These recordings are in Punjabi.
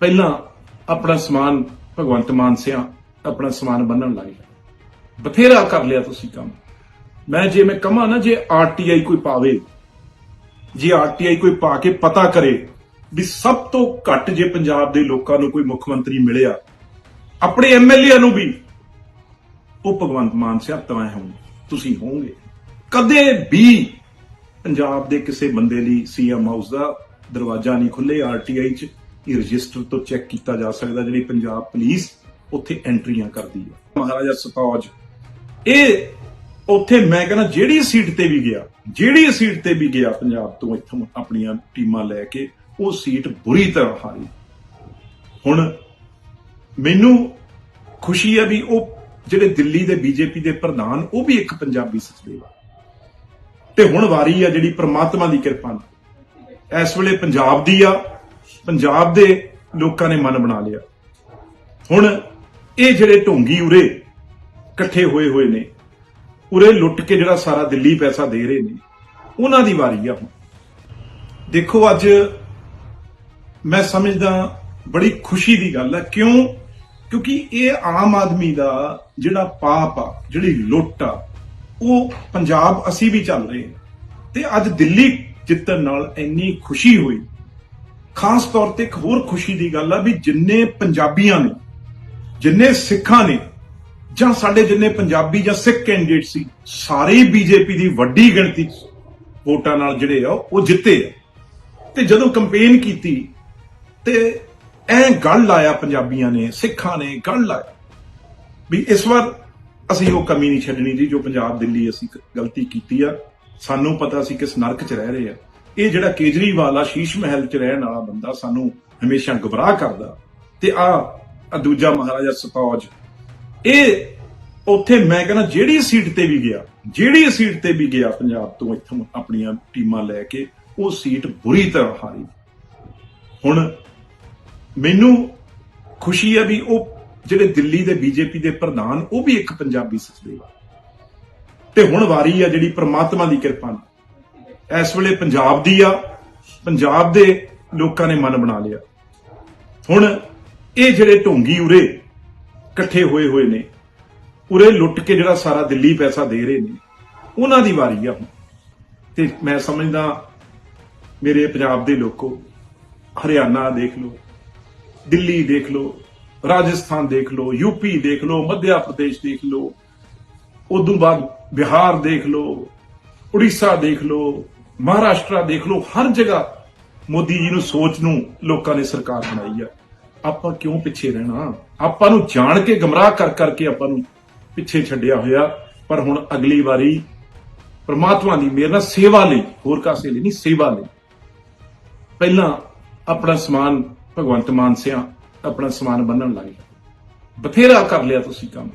ਪਹਿਲਾਂ ਆਪਣਾ ਸਮਾਨ ਭਗਵੰਤ ਮਾਨ ਸਿਆ ਆਪਣਾ ਸਮਾਨ ਬੰਨਣ ਲੱਗ ਗਿਆ। ਬਥੇਰਾ ਕਰ ਲਿਆ ਤੁਸੀਂ ਕੰਮ। ਮੈਂ ਜੇ ਮੈਂ ਕਹਾਂ ਨਾ, ਜੇ ਆਰਟੀਆਈ ਕੋਈ ਪਾਵੇ, ਜੇ ਆਰਟੀਆਈ ਕੋਈ ਪਾ ਕੇ ਪਤਾ ਕਰੇ ਵੀ ਸਭ ਤੋਂ ਘੱਟ ਜੇ ਪੰਜਾਬ ਦੇ ਲੋਕਾਂ ਨੂੰ ਕੋਈ ਮੁੱਖ ਮੰਤਰੀ ਮਿਲਿਆ, ਆਪਣੇ ਐਮਐਲਏ ਨੂੰ ਵੀ, ਉਹ ਭਗਵੰਤ ਮਾਨ ਸਿਆ ਤਵੇਂ ਹੋਣਗੇ। ਤੁਸੀਂ ਹੋਵੋਗੇ। ਕਦੇ ਵੀ ਪੰਜਾਬ ਦੇ ਕਿਸੇ ਬੰਦੇ ਲਈ ਸੀਐਮ ਹਾਊਸ ਦਾ ਦਰਵਾਜ਼ਾ ਨਹੀਂ ਖੁੱਲੇ ਆਰਟੀਆਈ ਚ। ਇਹ ਰਜਿਸਟਰ ਤੋਂ ਚੈੱਕ ਕੀਤਾ ਜਾ ਸਕਦਾ ਜਿਹੜੀ ਪੰਜਾਬ ਪੁਲਿਸ ਉੱਥੇ ਐਂਟਰੀਆਂ ਕਰਦੀ ਹੈ। ਮਹਾਰਾਜਾ ਸਤੌਜ, ਇਹ ਉੱਥੇ ਮੈਂ ਕਹਿੰਦਾ ਜਿਹੜੀ ਸੀਟ ਤੇ ਵੀ ਗਿਆ, ਜਿਹੜੀ ਸੀਟ ਤੇ ਵੀ ਗਿਆ ਪੰਜਾਬ ਤੋਂ ਇੱਥੋਂ ਆਪਣੀਆਂ ਟੀਮਾਂ ਲੈ ਕੇ, ਉਹ ਸੀਟ ਬੁਰੀ ਤਰ੍ਹਾਂ ਹਾਰੀ। ਹੁਣ ਮੈਨੂੰ ਖੁਸ਼ੀ ਹੈ ਵੀ ਉਹ ਜਿਹੜੇ ਦਿੱਲੀ ਦੇ ਬੀਜੇਪੀ ਦੇ ਪ੍ਰਧਾਨ, ਉਹ ਵੀ ਇੱਕ ਪੰਜਾਬੀ ਸਚਦੇਵ ਆ। ਤੇ ਹੁਣ ਵਾਰੀ ਆ ਜਿਹੜੀ ਪ੍ਰਮਾਤਮਾ ਦੀ ਕਿਰਪਾ ਨਾਲ। ਇਸ ਵੇਲੇ ਪੰਜਾਬ ਦੀ ਆ ਪੰਜਾਬ ਦੇ ਲੋਕਾਂ ਨੇ ਮਨ ਬਣਾ ਲਿਆ। ਹੁਣ ਇਹ ਜਿਹੜੇ ਢੋਂਗੀ ਉਰੇ ਇਕੱਠੇ ਹੋਏ ਹੋਏ ਨੇ, ਉਰੇ ਲੁੱਟ ਕੇ ਜਿਹੜਾ ਸਾਰਾ ਦਿੱਲੀ ਪੈਸਾ ਦੇ ਰਹੇ ਨੇ, ਉਹਨਾਂ ਦੀ ਵਾਰੀ ਆ ਹੁਣ। ਦੇਖੋ ਅੱਜ ਮੈਂ ਸਮਝਦਾ ਬੜੀ ਖੁਸ਼ੀ ਦੀ ਗੱਲ ਹੈ ਕਿਉਂ? ਕਿਉਂਕਿ ਇਹ ਆਮ ਆਦਮੀ ਦਾ ਜਿਹੜਾ ਪਾਪ ਆ, ਜਿਹੜੀ ਲੁੱਟ ਆ, ਉਹ ਪੰਜਾਬ ਅਸੀਂ ਵੀ ਚੱਲ ਰਹੇ ਤੇ ਅੱਜ ਦਿੱਲੀ ਜਿੱਤਣ ਨਾਲ ਇੰਨੀ ਖੁਸ਼ੀ ਹੋਈ ਖਾਸ ਤੌਰ ਤੇ ਇੱਕ ਹੋਰ ਖੁਸ਼ੀ ਦੀ ਗੱਲ ਆ ਵੀ ਜਿੰਨੇ ਪੰਜਾਬੀਆਂ ਨੇ, ਜਿੰਨੇ ਸਿੱਖਾਂ ਨੇ, ਜਾਂ ਸਾਡੇ ਜਿੰਨੇ ਪੰਜਾਬੀ ਜਾਂ ਸਿੱਖ ਕੈਂਡੀਡੇਟ ਸੀ, ਸਾਰੇ ਬੀਜੇਪੀ ਦੀ ਵੱਡੀ ਗਿਣਤੀ 'ਚ ਵੋਟਾਂ ਨਾਲ ਜਿਹੜੇ ਆ, ਉਹ ਜਿੱਤੇ ਆ। ਤੇ ਜਦੋਂ ਕੰਪੇਨ ਕੀਤੀ, ਤੇ ਐ ਗੱਲ ਲਾਇਆ ਪੰਜਾਬੀਆਂ ਨੇ, ਸਿੱਖਾਂ ਨੇ, ਗੱਲ ਲਾਇਆ ਵੀ ਇਸ ਵਾਰ ਅਸੀਂ ਉਹ ਕਮੀ ਨਹੀਂ ਛੱਡਣੀ ਜੀ, ਜੋ ਪੰਜਾਬ ਦਿੱਲੀ ਅਸੀਂ ਗਲਤੀ ਕੀਤੀ ਆ। ਸਾਨੂੰ ਪਤਾ ਸੀ ਕਿਸ ਨਰਕ 'ਚ ਰਹਿ ਰਹੇ ਆ। ਇਹ ਜਿਹੜਾ ਕੇਜਰੀਵਾਲ ਆ, ਸ਼ੀਸ਼ ਮਹਿਲ 'ਚ ਰਹਿਣ ਵਾਲਾ ਬੰਦਾ ਸਾਨੂੰ ਹਮੇਸ਼ਾ ਗਬਰਾਹ ਕਰਦਾ। ਤੇ ਆ ਦੂਜਾ ਮਹਾਰਾਜਾ ਸਤੌਜ। ਇਹ ਉੱਥੇ ਮੈਂ ਕਹਿੰਦਾ, ਜਿਹੜੀ ਸੀਟ ਤੇ ਵੀ ਗਿਆ, ਜਿਹੜੀ ਸੀਟ ਤੇ ਵੀ ਗਿਆ ਪੰਜਾਬ ਤੋਂ ਇੱਥੋਂ ਆਪਣੀਆਂ ਟੀਮਾਂ ਲੈ ਕੇ, ਉਹ ਸੀਟ ਬੁਰੀ ਤਰ੍ਹਾਂ ਹਾਰੀ। ਹੁਣ ਮੈਨੂੰ ਖੁਸ਼ੀ ਹੈ ਵੀ ਉਹ ਜਿਹੜੇ ਦਿੱਲੀ ਦੇ ਬੀਜੇਪੀ ਦੇ ਪ੍ਰਧਾਨ, ਉਹ ਵੀ ਇੱਕ ਪੰਜਾਬੀ ਸੱਚਦੇ ਆ। ਤੇ ਹੁਣ ਵਾਰੀ ਆ ਜਿਹੜੀ ਪ੍ਰਮਾਤਮਾ ਦੀ ਕਿਰਪਾ ਨਾਲ। ਇਸ ਵੇਲੇ ਪੰਜਾਬ ਦੀ ਆ, ਪੰਜਾਬ ਦੇ ਲੋਕਾਂ ਨੇ ਮਨ ਬਣਾ ਲਿਆ। ਹੁਣ ਇਹ ਜਿਹੜੇ ਢੋਂਗੀ ਉਰੇ ਇਕੱਠੇ ਹੋਏ ਹੋਏ ਨੇ, ਉਰੇ ਲੁੱਟ ਕੇ ਜਿਹੜਾ ਸਾਰਾ ਦਿੱਲੀ ਪੈਸਾ ਦੇ ਰਹੇ ਨੇ, ਉਹਨਾਂ ਦੀ ਵਾਰੀ ਆ ਹੁਣ। ਤੇ ਮੈਂ ਸਮਝਦਾ, ਮੇਰੇ ਪੰਜਾਬ ਦੇ ਲੋਕੋ, ਹਰਿਆਣਾ ਦੇਖ ਲਓ, ਦਿੱਲੀ ਦੇਖ ਲਓ, ਰਾਜਸਥਾਨ ਦੇਖ ਲਓ ਯੂਪੀ ਦੇਖ ਲਓ, ਮੱਧਿਆ ਪ੍ਰਦੇਸ਼ ਦੇਖ ਲਓ, ਉਦੋਂ ਬਾਅਦ ਬਿਹਾਰ ਦੇਖ ਲਓ, ਉੜੀਸਾ ਦੇਖ ਲਓ ਮਹਾਰਾਸ਼ਟਰ ਦੇਖ ਲਓ, ਹਰ ਜਗ੍ਹਾ ਮੋਦੀ ਜੀ ਨੂੰ ਸੋਚ ਨੂੰ ਲੋਕਾਂ ਨੇ ਸਰਕਾਰ ਬਣਾਈ ਆ। ਆਪਾਂ ਕਿਉਂ ਪਿੱਛੇ ਰਹਿਣਾ? ਆਪਾਂ ਨੂੰ ਜਾਣ ਕੇ ਗਮਰਾਹ ਕਰ ਕਰਕੇ ਆਪਾਂ ਨੂੰ ਪਿੱਛੇ ਛੱਡਿਆ ਹੋਇਆ। ਪਰ ਹੁਣ ਅਗਲੀ ਵਾਰੀ ਪ੍ਰਮਾਤਮਾ ਦੀ ਮਿਹਰ ਨਾਲ ਸੇਵਾ ਲਈ, ਹੋਰ ਕਾਸੇ ਲਈ ਨਹੀਂ, ਸੇਵਾ ਲਈ। ਪਹਿਲਾਂ ਆਪਣਾ ਸਮਾਨ ਭਗਵੰਤ ਮਾਨ ਸਿਆ ਆਪਣਾ ਸਮਾਨ ਬੰਨਣ ਲੱਗ ਗਿਆ ਬਥੇਰਾ ਕਰ ਲਿਆ ਤੁਸੀਂ ਕੰਮ।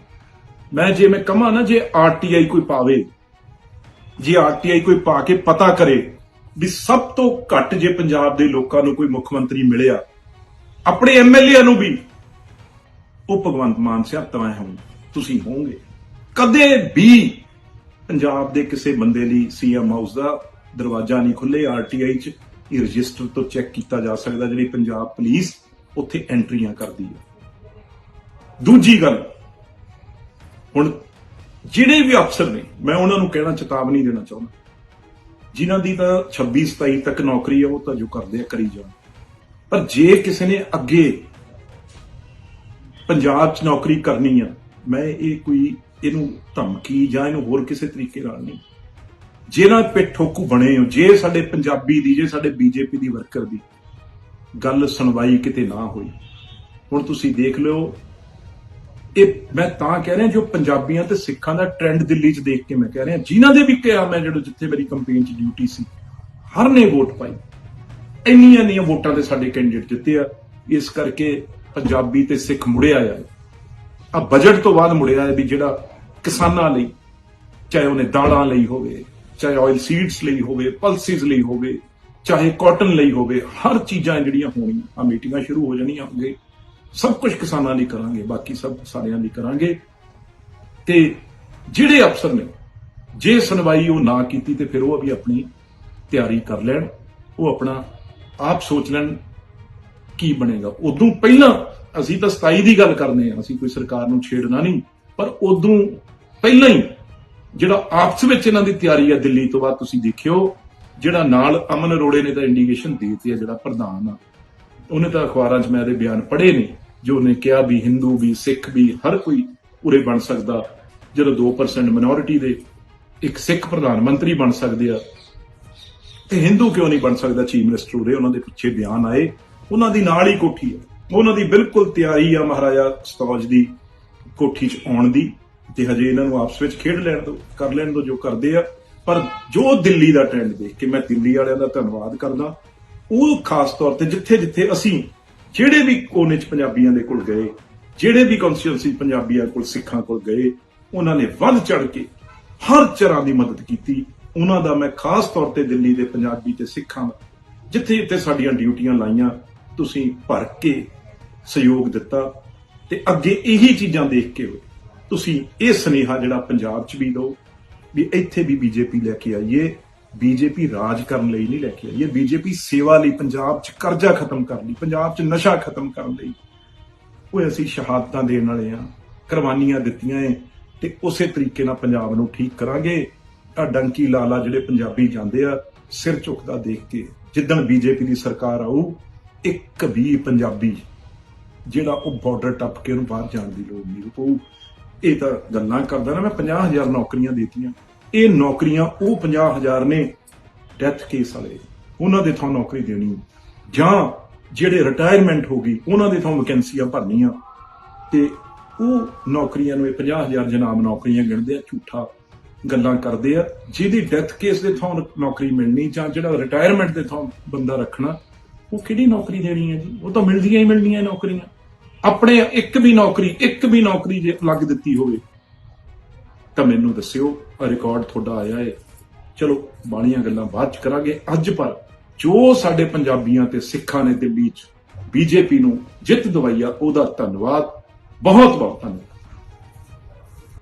ਮੈਂ ਜੇ ਮੈਂ ਕਹਾਂ ਨਾ, ਜੇ ਆਰਟੀਆਈ ਕੋਈ ਪਾਵੇ ਜੇ ਆਰਟੀਆਈ ਕੋਈ ਪਾ ਕੇ ਪਤਾ ਕਰੇ ਵੀ ਸਭ ਤੋਂ ਘੱਟ ਜੇ ਪੰਜਾਬ ਦੇ ਲੋਕਾਂ ਨੂੰ ਕੋਈ ਮੁੱਖ ਮੰਤਰੀ ਮਿਲਿਆ, ਆਪਣੇ ਐਮਐਲਏ ਨੂੰ ਵੀ, ਉਹ ਭਗਵੰਤ ਮਾਨ ਸਿਆ ਤਵੇਂ ਹੋਣ, ਤੁਸੀਂ ਹੋਵੋਗੇ। ਕਦੇ ਵੀ ਪੰਜਾਬ ਦੇ ਕਿਸੇ ਬੰਦੇ ਲਈ ਸੀਐਮ ਹਾਊਸ ਦਾ ਦਰਵਾਜ਼ਾ ਨਹੀਂ ਖੁੱਲੇ ਆਰਟੀਆਈ ਚ ਇਹ ਰਜਿਸਟਰ ਤੋਂ ਚੈੱਕ ਕੀਤਾ ਜਾ ਸਕਦਾ ਜਿਹੜੀ ਪੰਜਾਬ ਪੁਲਿਸ ਉੱਥੇ ਐਂਟਰੀਆਂ ਕਰਦੀ ਹੈ। ਦੂਜੀ ਗੱਲ, ਹੁਣ ਜਿਹੜੇ ਵੀ ਅਫਸਰ ਨੇ, ਮੈਂ ਉਹਨਾਂ ਨੂੰ ਕਹਿਣਾ ਚੇਤਾਵਨੀ ਦੇਣਾ ਚਾਹੁੰਦਾ। ਜਿਨ੍ਹਾਂ ਦੀ ਤਾਂ 26 27 ਤੱਕ ਨੌਕਰੀ ਹੈ ਉਹ ਤਾਂ ਜੋ ਕਰਦੇ ਆ, ਕਰੀ ਜਾਣ। ਪਰ ਜੇ ਕਿਸੇ ਨੇ ਅੱਗੇ ਪੰਜਾਬ 'ਚ ਨੌਕਰੀ ਕਰਨੀ ਆ, ਮੈਂ ਇਹ ਕੋਈ ਇਹਨੂੰ ਧਮਕੀ ਜਾਂ ਇਹਨੂੰ ਹੋਰ ਕਿਸੇ ਤਰੀਕੇ ਨਾਲ ਨਹੀਂ। ਜਿਹਨਾਂ ਪੇ ਠੋਕੂ ਬਣੇ ਹੋ, ਜੇ ਸਾਡੇ ਪੰਜਾਬੀ ਦੀ, ਜੇ ਸਾਡੇ ਬੀਜੇਪੀ ਦੀ ਵਰਕਰ ਦੀ ਗੱਲ ਸੁਣਵਾਈ ਕਿਤੇ ਨਾ ਹੋਈ, ਹੁਣ ਤੁਸੀਂ ਦੇਖ ਲਿਓ ਇਹ ਮੈਂ ਤਾਂ ਕਹਿ ਰਿਹਾ ਜੋ ਪੰਜਾਬੀਆਂ ਤੇ ਸਿੱਖਾਂ ਦਾ ਟ੍ਰੈਂਡ ਦਿੱਲੀ 'ਚ ਦੇਖ ਕੇ ਮੈਂ ਕਹਿ ਰਿਹਾ, ਜਿਨ੍ਹਾਂ ਦੇ ਵੀ ਕਿਹਾ ਮੈਂ ਜਦੋਂ ਜਿੱਥੇ ਮੇਰੀ ਕੰਪੇਨ 'ਚ ਡਿਊਟੀ ਸੀ, ਹਰ ਨੇ ਵੋਟ ਪਾਈ। ਇੰਨੀਆਂ ਇੰਨੀਆਂ ਵੋਟਾਂ ਤੇ ਸਾਡੇ ਕੈਂਡੀਡੇਟ ਜਿੱਤੇ ਆ। ਇਸ ਕਰਕੇ ਪੰਜਾਬੀ ਤੇ ਸਿੱਖ ਮੁੜਿਆ ਆ। ਆ ਬਜਟ ਤੋਂ ਬਾਅਦ ਮੁੜਿਆ ਹੈ ਵੀ ਜਿਹੜਾ ਕਿਸਾਨਾਂ ਲਈ, ਚਾਹੇ ਉਹਨੇ ਦਾਲਾਂ ਲਈ ਹੋਵੇ, ਚਾਹੇ ਆਇਲ ਸੀਡਸ ਲਈ ਹੋਵੇ ਪਲਸਿਸ ਲਈ ਹੋਵੇ, ਚਾਹੇ ਕਾਟਨ ਲਈ ਹੋਵੇ, ਹਰ ਚੀਜ਼ਾਂ ਜਿਹੜੀਆਂ ਹੋਣੀਆਂ, ਆ ਮੀਟਿੰਗਾਂ ਸ਼ੁਰੂ ਹੋ ਜਾਣੀਆਂ ਅੱਗੇ। ਸਭ ਕੁਝ ਕਿਸਾਨਾਂ ਲਈ ਕਰਾਂਗੇ, ਬਾਕੀ ਸਭ ਸਾਰਿਆਂ ਲਈ ਕਰਾਂਗੇ। ਤੇ ਜਿਹੜੇ ਅਫਸਰ ਨੇ, ਜੇ ਸੁਣਵਾਈ ਉਹ ਨਾ ਕੀਤੀ ਤੇ ਫਿਰ ਉਹ ਵੀ ਆਪਣੀ ਤਿਆਰੀ ਕਰ ਲੈਣ, ਉਹ ਆਪਣਾ ਆਪ ਸੋਚ ਲੈਣ ਕੀ ਬਣੇਗਾ। ਉਦੋਂ ਪਹਿਲਾਂ ਅਸੀਂ ਤਾਂ 27 ਦੀ ਗੱਲ ਕਰਨੇ ਆ, ਅਸੀਂ ਕੋਈ ਸਰਕਾਰ ਨੂੰ ਛੇੜਨਾ ਨਹੀਂ, ਪਰ ਉਦੋਂ ਪਹਿਲਾਂ ਹੀ ਜਿਹੜਾ ਆਪਸ ਵਿੱਚ ਇਹਨਾਂ ਦੀ ਤਿਆਰੀ ਆ ਦਿੱਲੀ ਤੋਂ ਬਾਅਦ ਤੁਸੀਂ ਦੇਖਿਓ, ਜਿਹੜਾ ਨਾਲ ਅਮਨ ਅਰੋੜੇ ਨੇ ਤਾਂ ਇੰਡੀਕੇਸ਼ਨ ਦੇ ਦਿੱਤੀ ਆ, ਜਿਹੜਾ ਪ੍ਰਧਾਨ ਆ। ਉਹਨੇ ਤਾਂ ਅਖਬਾਰਾਂ 'ਚ ਮੈਂ ਇਹਦੇ ਬਿਆਨ ਪੜ੍ਹੇ ਨੇ। ਜੋ ਉਹਨੇ ਕਿਹਾ ਵੀ ਹਿੰਦੂ, ਵੀ ਸਿੱਖ, ਵੀ ਹਰ ਕੋਈ ਉਰੇ ਬਣ ਸਕਦਾ, ਜਦੋਂ 2% ਮਿਨੋਰਿਟੀ ਦੇ ਇੱਕ ਸਿੱਖ ਪ੍ਰਧਾਨ ਮੰਤਰੀ ਬਣ ਸਕਦੇ ਆ, ਤੇ ਹਿੰਦੂ ਕਿਉਂ ਨਹੀਂ ਬਣ ਸਕਦਾ ਚੀਫ ਮਿਨਿਸਟਰ ਉਰੇ? ਉਹਨਾਂ ਦੇ ਪਿੱਛੇ ਬਿਆਨ ਆਏ। ਉਹਨਾਂ ਦੀ ਨਾਲ ਹੀ ਕੋਠੀ ਆ। ਉਹਨਾਂ ਦੀ ਬਿਲਕੁਲ ਤਿਆਰੀ ਆ ਮਹਾਰਾਜਾ ਸਤੌਜ ਦੀ ਕੋਠੀ 'ਚ ਆਉਣ ਦੀ, ਤੇ ਹਜੇ ਇਹਨਾਂ ਨੂੰ ਆਪਸ ਵਿੱਚ ਖੇਡ ਲੈਣ ਦੋ, ਕਰ ਲੈਣ ਦੋ ਜੋ ਕਰਦੇ ਆ। ਪਰ ਜੋ ਦਿੱਲੀ ਦਾ ਟ੍ਰੈਂਡ ਦੇਖ ਕੇ ਮੈਂ ਦਿੱਲੀ ਵਾਲਿਆਂ ਦਾ ਧੰਨਵਾਦ ਕਰਦਾ, ਉਹ ਖਾਸ ਤੌਰ ਤੇ ਜਿੱਥੇ ਜਿੱਥੇ ਅਸੀਂ ਜਿਹੜੇ ਵੀ ਕੋਨੇ 'ਚ ਪੰਜਾਬੀਆਂ ਦੇ ਕੋਲ ਗਏ, ਜਿਹੜੇ ਵੀ ਕਨਸਟੀਟਿਊਂਸੀ ਪੰਜਾਬੀਆਂ ਕੋਲ, ਸਿੱਖਾਂ ਕੋਲ ਗਏ, ਉਹਨਾਂ ਨੇ ਵੱਧ ਚੜ ਕੇ ਹਰ ਤਰ੍ਹਾਂ ਦੀ ਮਦਦ ਕੀਤੀ। ਉਹਨਾਂ ਦਾ ਮੈਂ ਖਾਸ ਤੌਰ ਤੇ ਦਿੱਲੀ ਦੇ ਪੰਜਾਬੀ ਤੇ ਸਿੱਖਾਂ ਦਾ, ਜਿੱਥੇ ਜਿੱਥੇ ਸਾਡੀਆਂ ਡਿਊਟੀਆਂ ਲਾਈਆਂ, ਤੁਸੀਂ ਭਰ ਕੇ ਸਹਿਯੋਗ ਦਿੱਤਾ ਤੇ ਅੱਗੇ ਇਹੀ ਚੀਜ਼ਾਂ ਦੇਖ ਕੇ ਤੁਸੀਂ ਇਹ ਸਨੇਹਾ ਜਿਹੜਾ ਪੰਜਾਬ 'ਚ ਵੀ ਦਿਓ, ਵੀ ਇੱਥੇ ਵੀ ਬੀਜੇਪੀ ਲੈ ਕੇ ਆਈਏ ਬੀਜੇਪੀ ਰਾਜ ਕਰਨ ਲਈ ਨਹੀਂ ਲੈ ਕੇ ਆਈ। ਇਹ ਬੀਜੇਪੀ ਸੇਵਾ ਲਈ, ਪੰਜਾਬ 'ਚ ਕਰਜ਼ਾ ਖਤਮ ਕਰਨ ਲਈ, ਪੰਜਾਬ 'ਚ ਨਸ਼ਾ ਖਤਮ ਕਰਨ ਲਈ। ਉਹ ਅਸੀਂ ਸ਼ਹਾਦਤਾਂ ਦੇਣ ਵਾਲੇ ਆ, ਕੁਰਬਾਨੀਆਂ ਦਿੱਤੀਆਂ ਏ, ਤੇ ਉਸੇ ਤਰੀਕੇ ਨਾਲ ਪੰਜਾਬ ਨੂੰ ਠੀਕ ਕਰਾਂਗੇ। ਤਾਂ ਡੰਕੀ ਲਾਲਾ ਜਿਹੜੇ ਪੰਜਾਬੀ ਜਾਂਦੇ ਆ, ਸਿਰ ਝੁਕਦਾ ਦੇਖ ਕੇ, ਜਿੱਦਣ ਬੀਜੇਪੀ ਦੀ ਸਰਕਾਰ ਆਊ, ਇੱਕ ਵੀ ਪੰਜਾਬੀ ਜਿਹੜਾ ਉਹ ਬਾਰਡਰ ਟੱਪ ਕੇ ਉਹਨੂੰ ਬਾਹਰ ਜਾਣ ਦੀ ਲੋੜ ਨਹੀਂ ਪਊ। ਇਹ ਤਾਂ ਗੱਲਾਂ ਕਰਦਾ ਨਾ, ਮੈਂ 50000 ਨੌਕਰੀਆਂ ਦਿੱਤੀਆਂ। ਇਹ ਨੌਕਰੀਆਂ ਉਹ 50000 ਨੇ ਡੈਥ ਕੇਸ ਵਾਲੇ। ਉਹਨਾਂ ਦੇ ਥਾਂ ਨੌਕਰੀ ਦੇਣੀ। ਜਾਂ ਜਿਹੜੇ ਰਿਟਾਇਰਮੈਂਟ ਹੋ ਗਈ, ਉਹਨਾਂ ਦੇ ਥਾਂ ਵੈਕੈਂਸੀਆਂ ਭਰਨੀਆਂ। ਤੇ ਉਹ ਨੌਕਰੀਆਂ ਨੂੰ ਇਹ 50000 ਜਨਾਬ ਨੌਕਰੀਆਂ ਗਿਣਦੇ ਆ, ਝੂਠਾ ਗੱਲਾਂ ਕਰਦੇ ਆ। ਜਿਹਦੀ ਡੈਥ ਕੇਸ ਦੇ ਥਾਂ ਨੌਕਰੀ ਮਿਲਣੀ ਜਾਂ ਜਿਹੜਾ ਰਿਟਾਇਰਮੈਂਟ ਦੇ ਥਾਂ ਬੰਦਾ ਰੱਖਣਾ, ਉਹ ਕਿਹੜੀ ਨੌਕਰੀ ਦੇਣੀ ਹੈ ਜੀ? ਉਹ ਤਾਂ ਮਿਲਦੀਆਂ ਹੀ ਮਿਲਣੀਆਂ ਨੌਕਰੀਆਂ। ਆਪਣੇ ਇੱਕ ਵੀ ਨੌਕਰੀ, ਇੱਕ ਵੀ ਨੌਕਰੀ ਜੇ ਲੱਗ ਦਿੱਤੀ ਹੋਵੇ ਤਾਂ ਮੈਨੂੰ ਦੱਸਿਓ ਰਿਕਾਰਡ ਤੁਹਾਡਾ ਆਇਆ ਹੈ ਚਲੋ, ਬਾਣੀਆਂ ਗੱਲਾਂ ਬਾਅਦ ਚ ਕਰਾਂਗੇ। ਅੱਜ ਪਰ ਜੋ ਸਾਡੇ ਪੰਜਾਬੀਆਂ ਤੇ ਸਿੱਖਾਂ ਨੇ ਦਿੱਲੀ ਚ ਬੀਜੇਪੀ ਨੂੰ ਜਿੱਤ ਦਵਾਈ ਆ, ਉਹਦਾ ਧੰਨਵਾਦ। ਬਹੁਤ ਬਹੁਤ ਧੰਨਵਾਦ।